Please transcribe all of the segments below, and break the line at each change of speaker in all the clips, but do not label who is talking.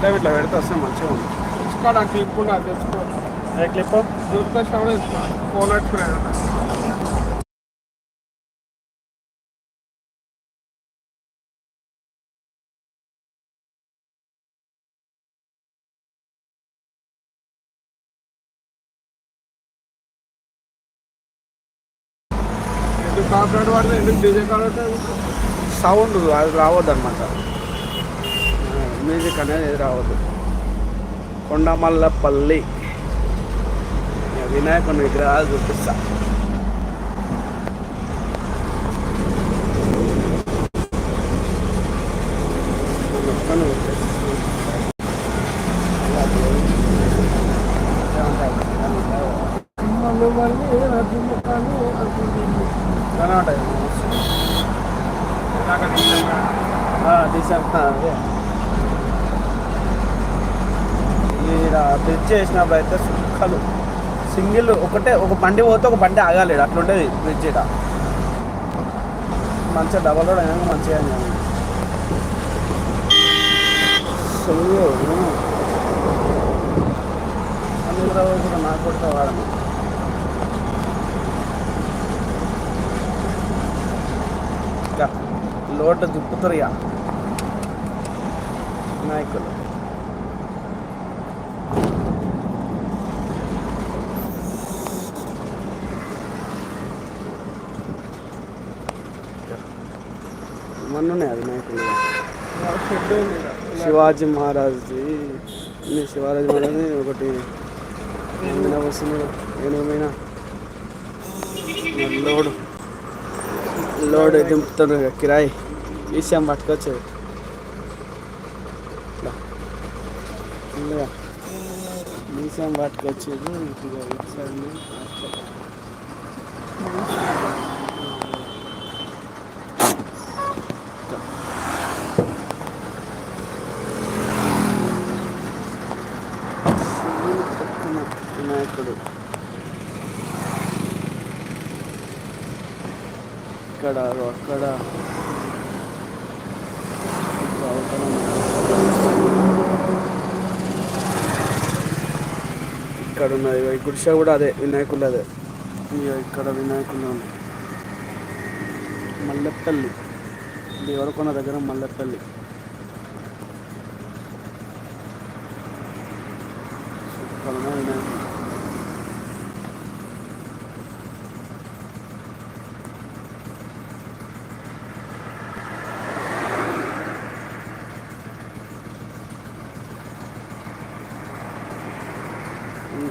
అంటే ఇట్లా పెడితే వస్తే మంచిగా ఉంది.
క్లిప్ కూడా తెచ్చుకో
ఏ క్లిప్
ఫోన్ ఎందుకు కాపరేట్ పడితే ఎందుకు డీజే
సౌండ్ అది రావద్దు అనమాట మ్యూజిక్ అనేది రావద్దు. కొండమల్లపల్లి. వినాయకుని విగ్రహాలు చూపిస్తా. మొత్తం చూపిస్తా.
మళ్ళీ మళ్ళీ రద్దు ముఖాలు అనుకుంటుంది
బాగానే ఉంటాయి
ఇందాక తీసాక
తీసాను అదే ఈడ బ్రిడ్జ్ చేసినప్పుడు అయితే సుక్కలు. సింగిల్ ఒకటే ఒక బండి పోతే ఒక బండి ఆగాలి అట్లుంటుంది బ్రిడ్జ్ ఇట మంచిగా డబల్ రోడ్ అయినా మంచిగా అయింది. అసలు అందులో కూడా నాకు కూడా వాడను లోటు దుప్పుతారు నాయకులు. మొన్ననే అది నాయకులు శివాజీ మహారాజ్ది ఈ శివాజీ మహారాజ్ ఒకటి. ఏమైనా వస్తుంది? ఏమైనా లోడ్. లోడ్ దింపుతారు కిరాయి. ఈసాం పట్టుకొచ్చు ఈసాం పట్టుకొచ్చేది. ఇక ఇటు సైడ్ నుంచి వినాయకుడు. ఇక్కడ అక్కడ. ఇక్కడ ఉన్నది ఈ కూడా అదే వినాయకుడు అదే ఇగో ఇక్కడ వినాయకుడు మల్లెపల్లి. దేవరకొండ దగ్గర మల్లెపల్లి.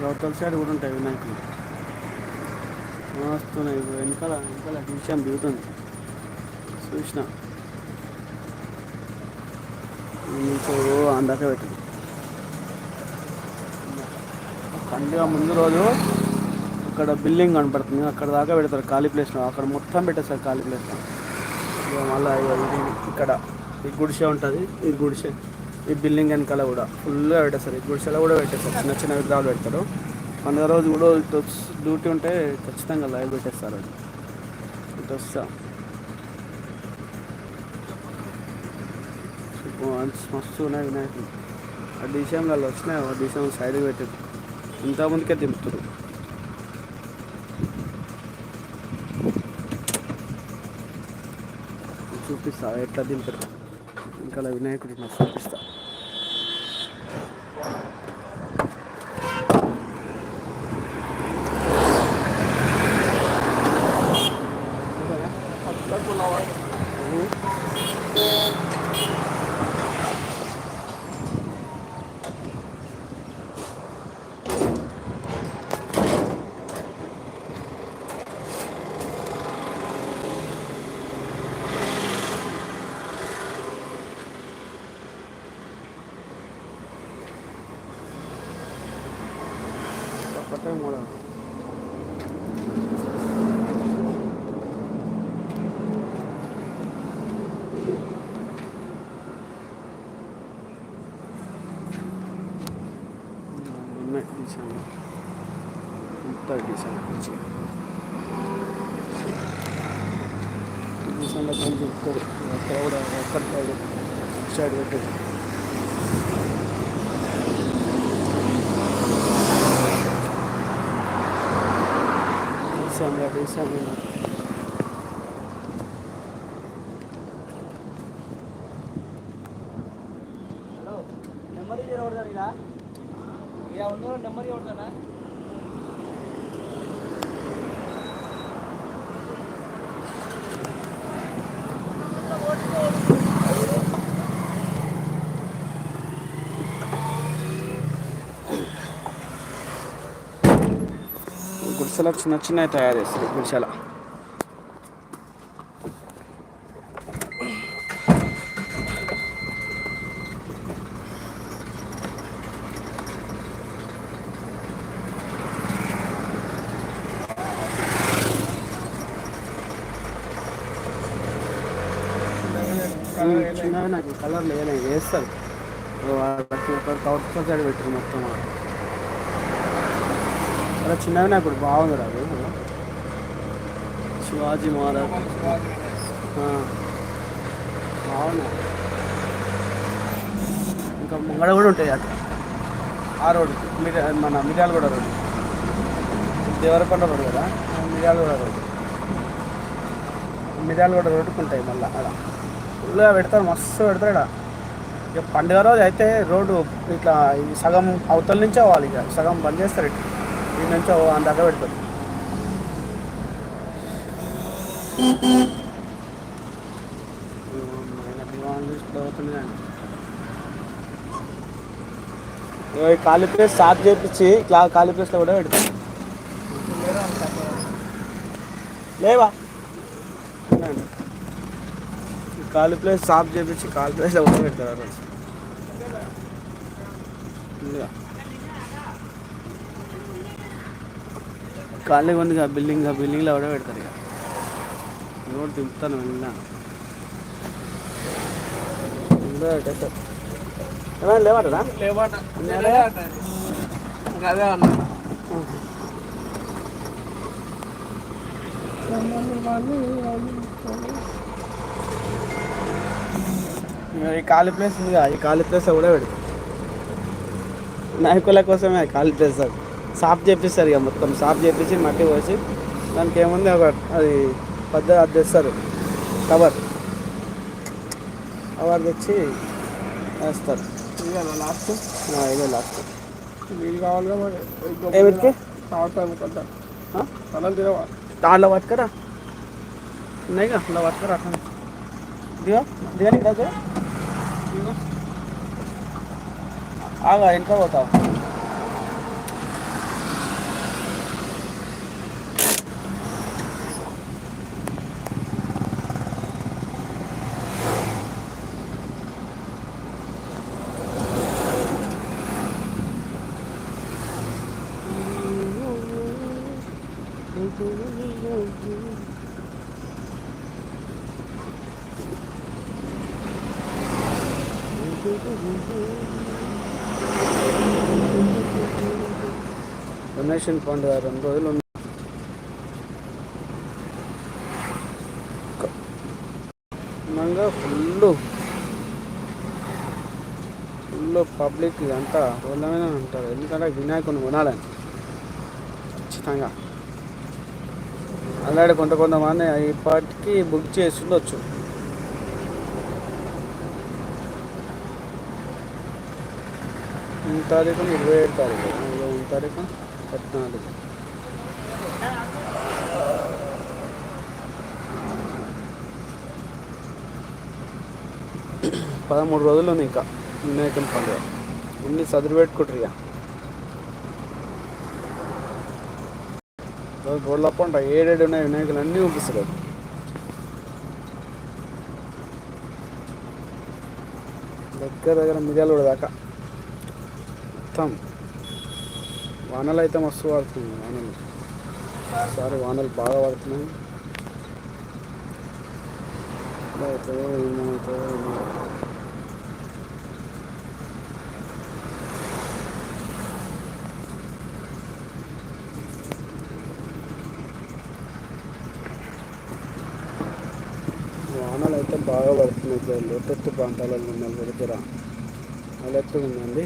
అవతల సైడ్ కూడా ఉంటాయి వినాయకులు. వస్తున్నాయి ఇప్పుడు వెనకాల వెనకాల చూసాం దిగుతుంది. చూసిన. నుంచి అందాక పెట్టింది. పండుగ ముందు రోజు అక్కడ బిల్డింగ్ కనపడుతుంది. అక్కడ దాకా పెడతారు ఖాళీ ప్లేస్లో అక్కడ మొత్తం పెట్టేస్తారు ఖాళీ ప్లేస్లో ఇక మళ్ళీ ఇది ఇక్కడ ఈ గుడిసె ఉంటుంది. ఈ గుడిసె ఈ బిల్డింగ్ వెనకాల కూడా ఫుల్గా పెట్టేస్తారు. ఈ గుడిసెలో కూడా పెట్టేస్తారు. చిన్న చిన్న విగ్రహాలు పెడతారు. పండుగ రోజు కూడా డ్యూటీ ఉంటే ఖచ్చితంగా లైవ్ పెట్టేస్తారు అది. ఇటు వస్తా. మస్తు ఉన్నాయి వినాయకులు. ఆ డిసెంబర్లో వచ్చినాయి ఆ డిసెంబర్ సైడ్కి పెట్టారు ఇంతమందికే దింపుతారు చూపిస్తా ఎట్లా దింపుతారు. ఇంకా వినాయకుడు నాకు చూపిస్తా.
Thirty Sam, yeah, very Sam.
గుడిసెలో చిన్న తయారు చేస్తారు గుడిసెల చిన్నవి నాకు కలర్ లేదు వేస్తారు ఒక కౌట్ సైడ్ పెట్టారు మొత్తం చిన్నవి నాకు ఇప్పుడు బాగుంది రాదు శివాజీ మహారాజ్. ఆ. బాగున్నాయి. ఇంకా ముంగడ కూడా ఉంటాయి అక్కడ. ఆ రోడ్ మిర్యా మన మిర్యాలగూడ రోడ్ దేవరకొండ రోడ్ కదా? ఆ మిర్యాలగూడ రోడ్ మిర్యాలగూడ రోడ్డుకు ఉంటాయి మళ్ళీ అక్కడ. ఫుల్గా పెడతారు మస్తు పెడతారు ఇక్కడ. ఇక పండుగ రోజు అయితే రోడ్డు ఇట్లా ఇది సగం అవతల నుంచే అవ్వాలి ఇక. సగం బంద్ చేస్తారు ఇటు ఈ నుంచి అంత దాకా పెడతారు. ఈ ఖాళీ ప్లేస్ సాఫ్ చేయించి ఇట్లా ఖాళీ ప్లేస్లో కూడా పెడతాం లేవా? ఉన్నాయండి. ఖాళీ ప్లేస్ సాఫ్ చేయించి ఖాళీ ప్లేస్లో కూడా పెడతారు ఖాళీగా ఉంది కదా బిల్డింగ్ బిల్డింగ్లో కూడా పెడతారు ఇక. నోట్ దింపుతాను వెళ్ళినా లేవాటరా
లేవాట.
ఉన్నారా?
అదే అన్న.
ఇక ఈ ఖాళీ ప్లేస్ ఉంది కదా ఈ ఖాళీ ప్లేస్ కూడా పెడతారు నాయకుల కోసమే ఖాళీ ప్లేస్ అది. సాఫ్ చేపిస్తారు ఇక మొత్తం సాఫ్ చేపించి మట్టి పోసి దానికి ఏముంది ఒక అది పెద్ద అది తెస్తారు కవర్. కవర్ తెచ్చి వేస్తారు.
లాస్ట్
ఇదే లాస్ట్
వీలు కావాలిగా మరి. తాగుతాను కొంత? అన్నం తినవా?
దాంట్లో పట్టుకరా. ఉన్నాయిగా? అట్లా పట్టుకరా అట్లా దిగా దగ్గర ఆగా ఇంట్లో పోతావు. డొనేషన్ ఫండ్ రెండు రోజులు ఉంది ఫుల్. ఫుల్ పబ్లిక్ ఇదంతా రోడ్ల ఉంటారు. ఎందుకంటే వినాయకుని కొనాలని. ఖచ్చితంగా. అలాగే కొంత కొంతమంది ఇప్పటికీ బుక్ చేసి ఉండొచ్చు. ఈ తారీఖు ఇరవై ఏడు తారీఖు. ఇరవై ఈ తారీఖు పద్నాలుగు. పదమూడు రోజులు ఉంది ఇంకా. వినాయకం పండుగ. అన్ని చదువు పెట్టుకుంటారు ఇక రోడ్ల ఏడేడు ఉన్నాయి వినాయకులు. అన్నీ ఉంపిస్తారు దగ్గర దగ్గర మిర్యాల కూడా దాకా. మొత్తం వానలు అయితే మస్తు పడుతుంది వానలు. ఈసారి వానలు బాగా పడుతున్నాయి ఏమవుతుందో వానలు అయితే బాగా పడుతున్నాయి ఇక్కడ లోతెత్తు ప్రాంతాలలో ఉన్న దగ్గర. అలెత్తు ఉందండి.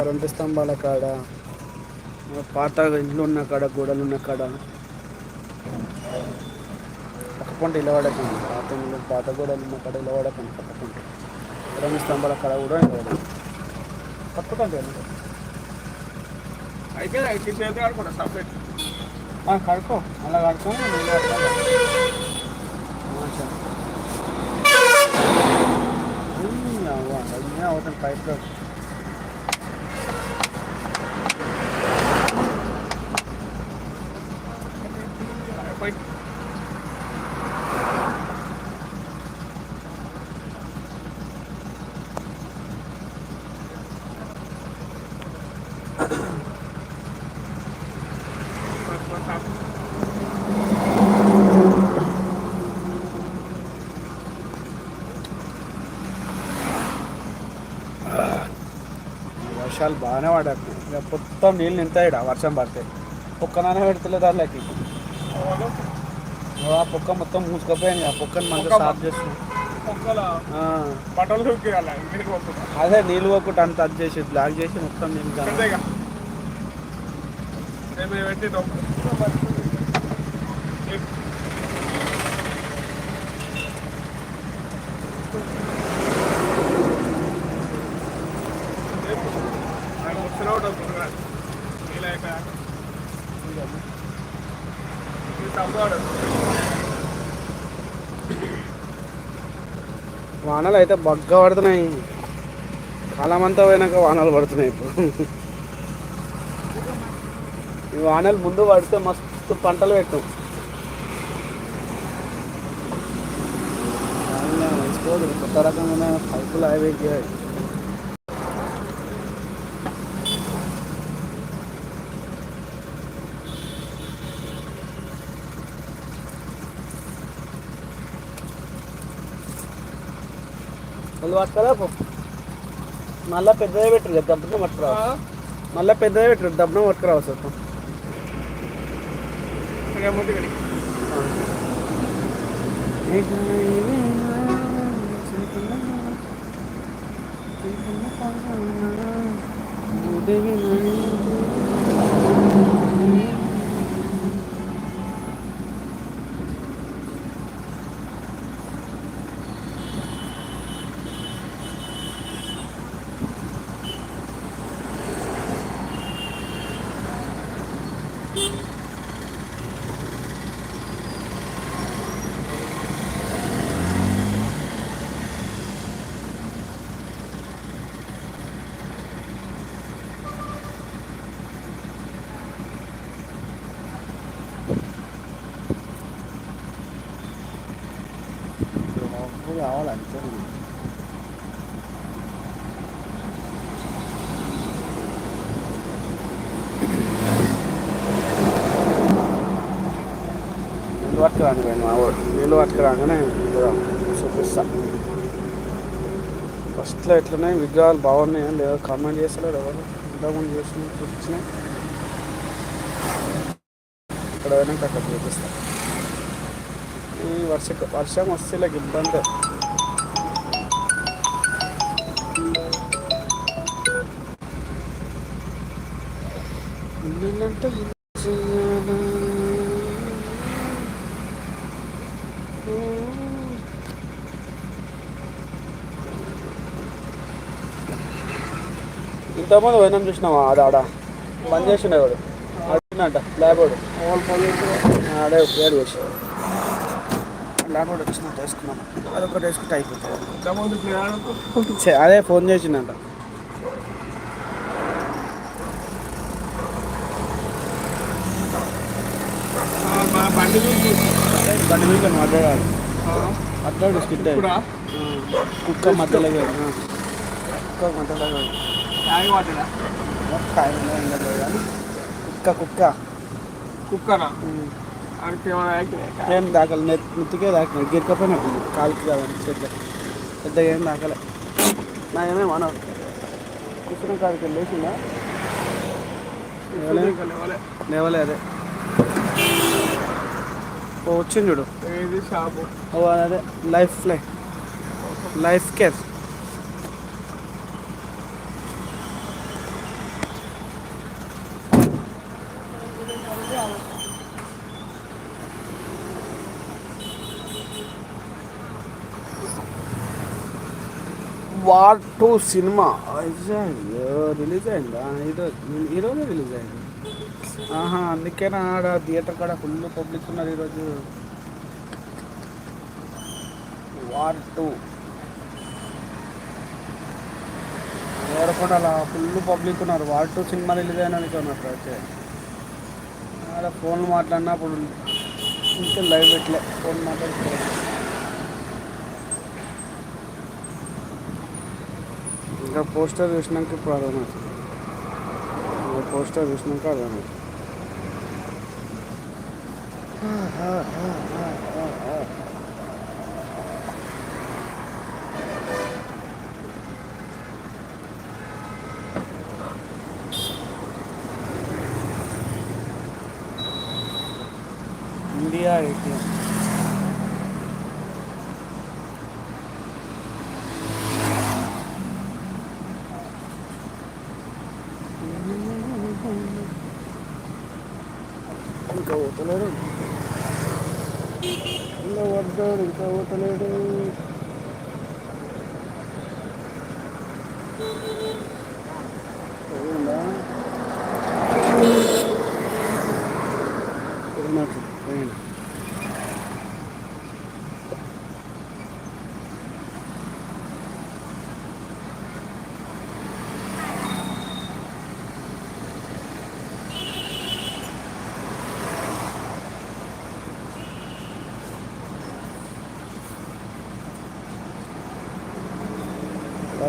కరెంటు స్తంభాల కాడ పాత ఇండ్లు ఉన్న కాడ గోడలు ఉన్న కాడ. పక్క పంట ఇలవడకండి పాత ఇండ్లు పాత గోడలు ఉన్న కాడ ఇలవడకండి పక్క పంట. కరెంటు స్తంభాల కాడ కూడా ఇలవడకండి అంతే.
అయితే అయితే చేతి సపరేట్.
కడుకో అలా కడుకొని నీళ్ళు పట్టాలి. మంచిగా. ఉమ్, అవ్వ, అన్నీ అవుతాయి పైప్లో
పోయి
వర్షాలు బాగానే పడారు ఇక మొత్తం నీళ్ళు నింతాయి వర్షం పడితే. పొక్కననే పెడతలేదు వాళ్ళకి ఆ పొక్క మొత్తం మూసుకపోయింది ఆ పొక్కని మంచిగా
పొక్క
సాఫ్
పోతున్నా
అదే నీళ్ళు పోకుండా అంత అది చేసి బ్లాక్ చేసి మొత్తం నీళ్ళు కా-
అంతేగా రేపు పెట్టి వచ్చిన నీళ్ళు అయిపోయాక ఇది తమ్ముడు
వానలు అయితే బగ్గ పడుతున్నాయి. కాలమంతా పోయినాక వానలు పడుతున్నాయి ఇప్పుడు. ఈ వానలు ముందు పడితే మస్తు పంటలు పెట్టు. కొత్త రకమైన పైపులు అవి వాళ్ళు పట్టుకరా మళ్ళీ పెద్దదే పెట్టరు కదా దబ్బున పట్టుకురా మళ్ళీ పెద్దదే పెట్టరు దబ్బున పట్టుకురా సార్
ముందు వెళ్ళి
కావాలంటే నీళ్ళు పట్టుకురాను నేను మా వాడు నీళ్ళు పట్టుకురాగానే చూపిస్తా. ఫస్ట్లో ఎట్లున్నాయి? విగ్రహాలు బాగున్నాయా? లేదా కామెంట్ చేస్తలేరు ఎవరు? ఇంతకుముందు చేసిన చూపించినాయి ఇక్కడ పోయినాక అక్కడ చూపిస్తా. ఈ వర్ష వర్షం వస్తే ఇలా ఇబ్బంది. ఇంతకుముందు పోయినాం చూసినావా? ఆడ ఆడ. బంద్ చేసిండే వాడు. అడిగినట్ట లేబోడు ఆడే పేరు వేసి లేబోడు వచ్చినట్టు వేసుకున్నాం అదొకటి వేసుకుంటే అయిపోతుంది. అదే ఫోన్ చేసిందంట
మా బండి
మీద మాట్లాడాలి. మాట్లాడు స్కిట్ కుక్క మధ్యలో. కుక్క మధ్యలో కుక్క కుక్క.
కుక్కనా?
ఏం దాకలు నెత్ నెత్తికే దాకిన గిరకపోయినట్టు కాలుకి కాదని చెట్ల పెద్దగా ఏం దాకలే నా ఏమే మన కూర్చున్న కాడికి లేచిందా? లేవలే. అదే. వచ్చింది చూడు.
ఏది షాపు?
అదే. లైఫ్ లై. Life care. War two cinema. Release అయిందా? ఈరోజు ఈరోజు రిలీజ్ అయింది. ఆహా అందుకేనా ఆడ థియేటర్ కాడ ఫుల్ పబ్లిక్ ఉన్నారు ఈరోజు. War two. ఎవరకుండా అలా ఫుల్ పబ్లిక్ ఉన్నారు. వార్ టూ సినిమా రిలీజ్ అయినా అనుకున్నట్టు అయితే. ఆడ ఫోన్ మాట్లాడినా అప్పుడు ఇంకా లైవ్ పెట్టలే. ఫోన్ మాట్లాడుతున్నా ఇంకా పోస్టర్ చూసినాక ఇప్పుడు అర్థమవుతుంది ఇంకా పోస్టర్ చూసినాక అర్థమవుతుంది ఇండియా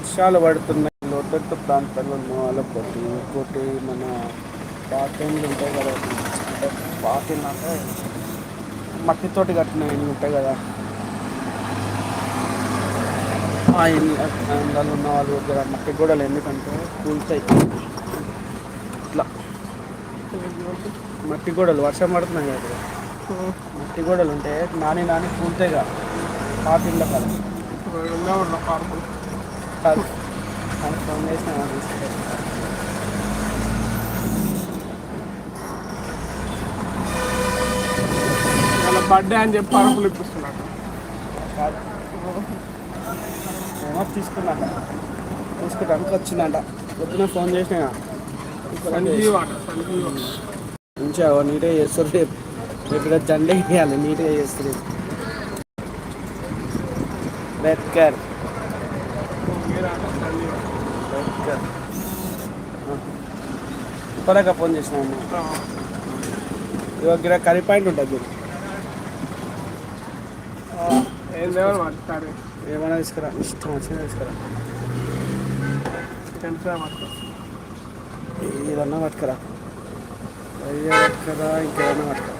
వర్షాలు పడుతున్నాయి. లోతట్టు ప్రాంతాల్లో వాళ్ళకొకటి ఇంకోటి మన బాత్రూమ్లు ఉంటాయి కదా. అంటే బాత్రూమ్ అంటే మట్టితోటి కట్టిన ఇల్లు ఉంటాయి కదా. ఆ ఇల్లు అందులో ఉన్న వాళ్ళు దగ్గర మట్టి గోడలు ఎందుకంటే కూల్తాయి. ఇట్లా. మట్టి గోడలు వర్షం పడుతున్నాయి కదా మట్టి గోడలు ఉంటే నాని నాని కూల్తాయి కదా పాత ఇళ్ళ కదా
పార్కులు.
కాదు అని ఫోన్ చేసిన
వాళ్ళ బర్త్డే అని చెప్పి
కాదు ఏమో తీసుకున్నాక తీసుకుంటానికి వచ్చిందంట. పొద్దున ఫోన్ చేసిన. మంచిగా నీట్గా చేస్తారు రేపు. రేపు జెండా వేయాలి నీట్గా చేస్తారు బెక్కర్
ఆట
త్వరగా ఫోన్ చేసిన ఇవాళ కర్రీ పాయింట్ ఉంటుంది ఏమైనా తీసుకురా. ఇష్టం వచ్చిన తీసుకురా. ఏదన్నా పట్టుకురా. అయ్యా పట్టుకురా. ఇంకేదన్నా పట్టుకురా.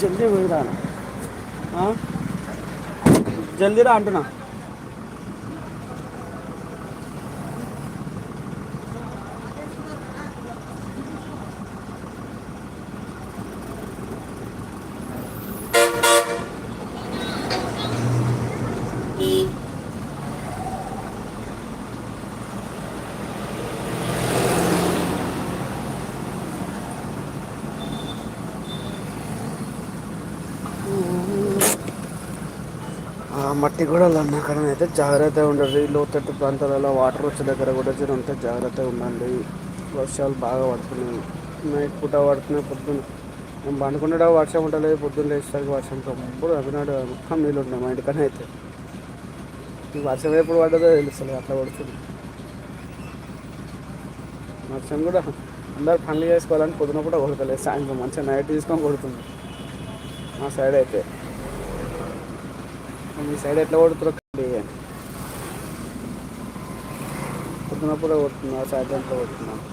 జల్దీ పోయిరా ఆ? జల్దీ రా అంటున్నా ఆ మట్టి గోడలు అన్న అయితే జాగ్రత్తగా ఉండండి. లోతట్టు ప్రాంతాలలో వాటర్ వచ్చే దగ్గర కూడా అంతా జాగ్రత్తగా ఉండండి. వర్షాలు బాగా పడుతున్నాయి. నైట్ పూట పడుతున్నాయి పొద్దున్న మేము పండుకున్నాడు వర్షం ఉండలేదు పొద్దున్న లేచేసరికి వర్షం తప్పుడు అభినాడు మొత్తం నీళ్ళు ఉన్నాయి మా ఇంటికనే అయితే. ఈ వర్షం ఎప్పుడు పడ్డదో తెలుస్తుంది అట్లా పడుతుంది. వర్షం కూడా అందరు పనులు చేసుకోవాలని పొద్దున కూడా కొడతలేదు సాయంత్రం మంచిగా నైట్ తీసుకొని కొడుతుంది. మా సైడ్ అయితే. మీ సైడ్ ఎట్లా కొడుతున్నారు పొద్దునప్పుడు కొడుతున్నా సాయంత్రంలో కొడుతున్నాను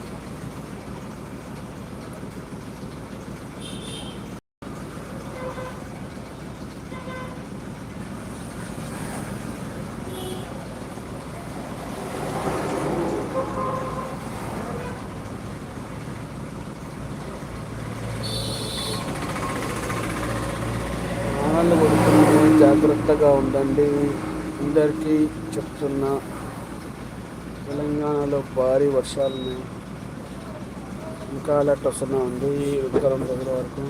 మళ్ళీ చెప్తున్నా తెలంగాణలో భారీ వర్షాలు ఉన్నాయి ఇంకా అలర్ట్ వస్తున్నా ఉంది ఉత్తరం రెండు రోజుల వరకు.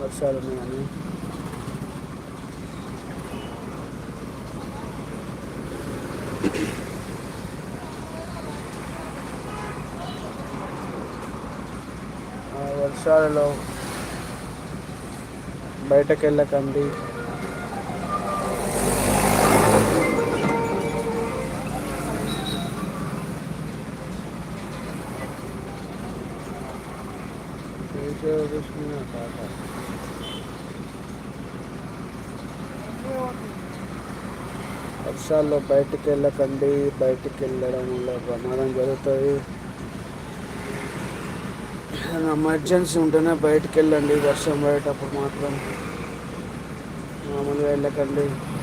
వర్షాలు ఉన్నాయని వర్షాలలో బయటకు వెళ్ళకండి వర్షాల్లో బయటికి వెళ్ళకండి బయటికి వెళ్ళడం వల్ల ప్రమాదం జరుగుతుంది. ఎమర్జెన్సీ ఉంటేనే బయటికి వెళ్ళండి వర్షం పడేటప్పుడు మాత్రం. మామూలుగా వెళ్ళకండి.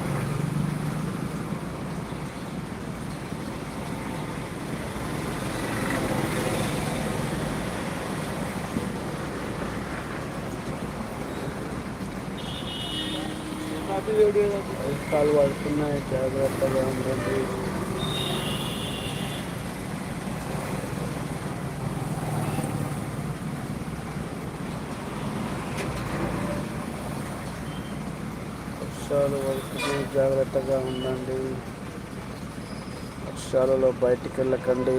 వర్షాలు పడుతున్నాయి జాగ్రత్తగా ఉండండి. వర్షాలు పడుతున్నాయి. జాగ్రత్తగా ఉండండి. వర్షాలలో బయటికి వెళ్ళకండి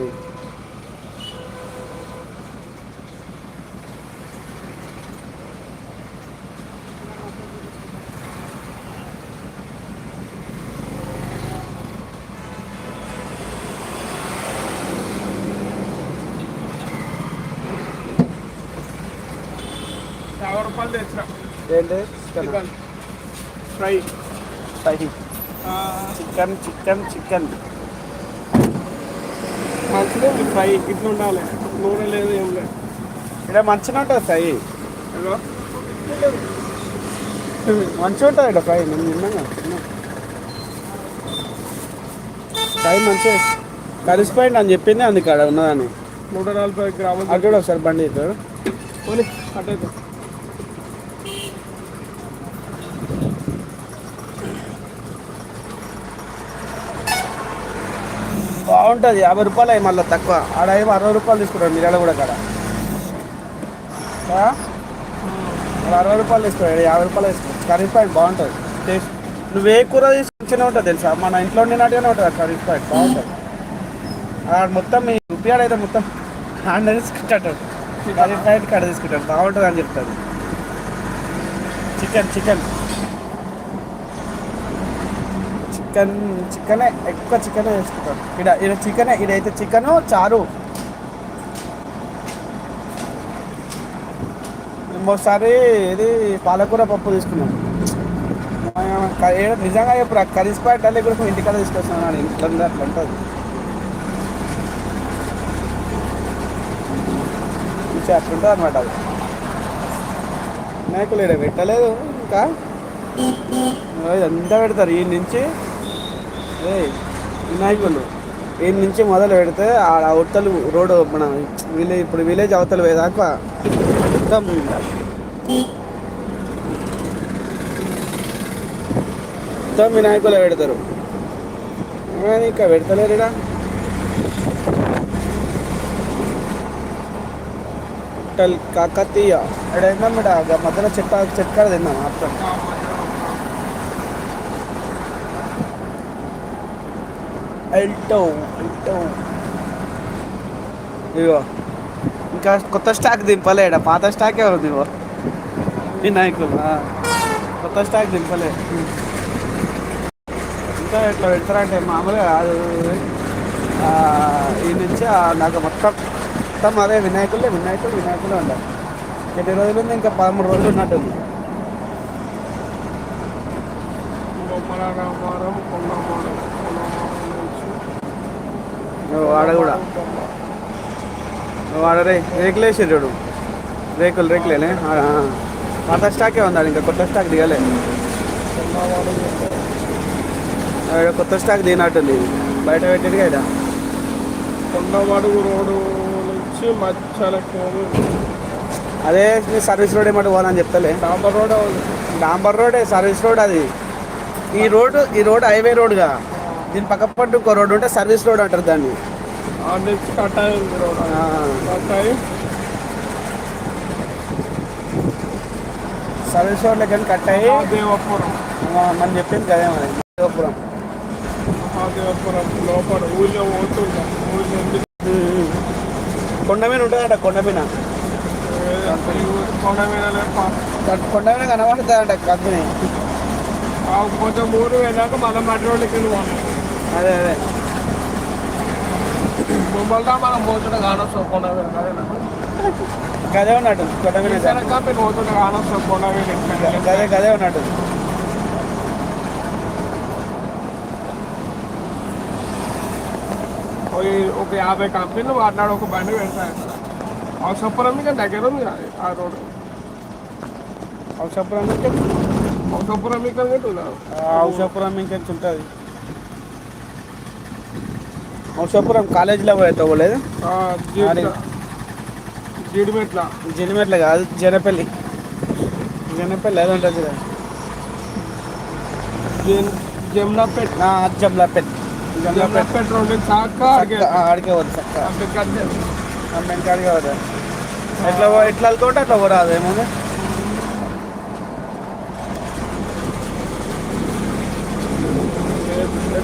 యాభై రూపాయలు తెచ్చిన
ఏంటి
chicken. Fry.
Chicken chicken chicken.
మంచిగా ఫ్రై ఇట్లా ఉండాలి. నూనె లేదు ఏం లేదు.
ఇక్కడ మంచిగా ఉంటుంది ఫ్రై.
ఏదో
మంచిగా ఉంటుంది ఇక్కడ ఫ్రై. నేను తిన్నాను. తిన్నా. ఫ్రై మంచిగా కలిసిపోయింది అని చెప్పింది అందుకు అక్కడ ఉన్నదని
నూట నలభై గ్రాములు
అటు కూడా ఒకసారి బండి ఇస్తారు
పోనీ అట్టయితే
బాగుంటుంది. యాభై రూపాయలు అవి మళ్ళీ తక్కువ. ఆడ ఏమో అరవై రూపాయలు తీసుకుంటారు మీరు కూడా కాడ. అరవై రూపాయలు తీసుకున్నాడు యాభై రూపాయలు తీసుకున్నాడు కర్రీ పాయింట్ బాగుంటుంది. టేస్ట్. నువ్వు ఏ కూర తీసుకొచ్చినా ఉంటుంది తెలుసా? మన ఇంట్లో ఉండినట్టుగానే ఉంటుంది ఆ కర్రీ పాయింట్. బాగుంటుంది. ఆడ మొత్తం మీ రూపాయలు అయితే మొత్తం హ్యాండ్ తీసుకుంటాడు కర్రీ పాయింట్ కడ తీసుకుంటాడు బాగుంటుంది అని చెప్తాడు చికెన్ చికెన్. చికెన్ చికెనే ఎక్కువ చికెనే చేసుకుంటాడు ఇడ ఇక్కడ చికెనే ఇడైతే చికెను చారు? ఇంకోసారి ఇది పాలకూర పప్పు తీసుకున్నాం. నిజంగా ఇప్పుడు కరీస్ పాయింట్ అల్లి కూడా ఇంటికాడ తీసుకొస్తున్నాను ఇంట్లో అట్లా ఉంటుంది. మంచి అట్లుంటుంది అనమాట అది. నాకు ఇక్కడ పెట్టలేదు ఇంకా. ఓ, ఇదంతా పెడతారు ఈ నుంచి ఏయ్, వినాయకులు ఈ నుంచి మొదలు పెడితే ఆ అవతలు రోడ్డు మన విలేజ్ ఇప్పుడు విలేజ్ అవతలు పోయేదాకా మొత్తం మొత్తం వినాయకులు పెడతారు. కానీ ఇంకా పెడతలేరు కాకతీయ. ఇక్కడ ఏంటంటే ఇక్కడ మధ్యలో చెట్ట చెట్కాడ తిన్నాం అర్థం ఎల్టో ఎల్టో ఇగో ఇంకా కొత్త స్టాక్ దింపలేడ? పాత స్టాకే ఉంది ఇగో వినాయకులు ఆ. కొత్త స్టాక్ దింపలే. ఇంకా ఇట్లా పెడతారంటే మామూలుగా కాదు. ఆ, ఈ నుంచి నాకు మొత్తం మొత్తం అదే వినాయకులే వినాయకులు వినాయకులే ఉండాలి. ఎన్ని రోజులు ఉంది? ఇంకా పదమూడు రోజులు ఉన్నట్టుంది. వాడ కూడా. వాడ రే రేకులు వేసారు చూడు. రేకులు రేకులేనే. పాత స్టాకే ఉంది ఇంకా కొత్త స్టాక్ దిగలే. కొత్త స్టాక్ దిగినట్టుంది. బయట పెట్టింది కదా.
కొండమడుగు రోడ్డు నుంచి కోమి
అదే సర్వీస్ రోడ్ ఏమంటే పోవాలని చెప్తలే.
డాంబర్ రోడ్
డాంబర్ రోడే సర్వీస్ రోడ్ అది. ఈ రోడ్ ఈ రోడ్ హైవే రోడ్గా దీని పక్క పట్టు ఇంకో రోడ్ ఉంటే సర్వీస్ రోడ్ అంటారు దాన్ని. సర్వీస్ రోడ్ లెక్కని కట్ అయ్యి
దేవపురం
మనం చెప్పింది కదే మరి దేవపురం
ఆ దేవపురం లోపల ఊళ్ళో పోతుంటా ఊళ్ళో.
కొండ మీద ఉంటుందట కొండ మీద.
కొండ మీద లేప.
కొండ మీద కనబడుతుందంట కంపెనీ
కొంచెం ఊరు వెళ్ళాక మళ్ళీ మట్టి రోడ్డుకి వెళ్ళి
అదే అదే.
ముంబల్దా మనం?
గదే ఉన్నట్టు
ఎక్కడ
గదే గదే ఉన్నట్టు
ఒక యాభై కంపెనీలు వాడినాడు ఒక బండి పెడతాయి అవసరం ఇంకా దగ్గర ఉంది ఆ రోడ్డు.
ఔషాపురం నుంచి
అవసరం ఇక్కడ
ఔషాపురం ఇంకా ఉంటుంది. ఔషాపురం కాలేజీలో పోయేతో పోలేదు
జీడిమెట్ల
జనమెట్ల కాదు జనపల్లి జనపల్లి అది ఉంటుంది కదా
జమ్నాపేట్
ఆ, జమ్లాపేట్ జమ్లాపేట్
జమ్నాపేట్ రోడ్డు చాక
చక్క, ఆ, ఆడికే పోదు చక్క అమ్మాయికి ఆడికే పోదు ఎట్లా పో- ఎట్లా వెళ్తుంటే అట్లా పోరాదు ఏమన్నా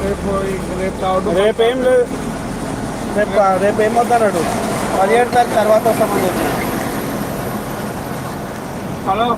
రేపు రేపు రావడం
రేపు ఏం లేదు రేపు రేపు ఏం ఏమవుతాడు పదిహేడు తారీఖు తర్వాత వస్తామని చెప్పి
హలో?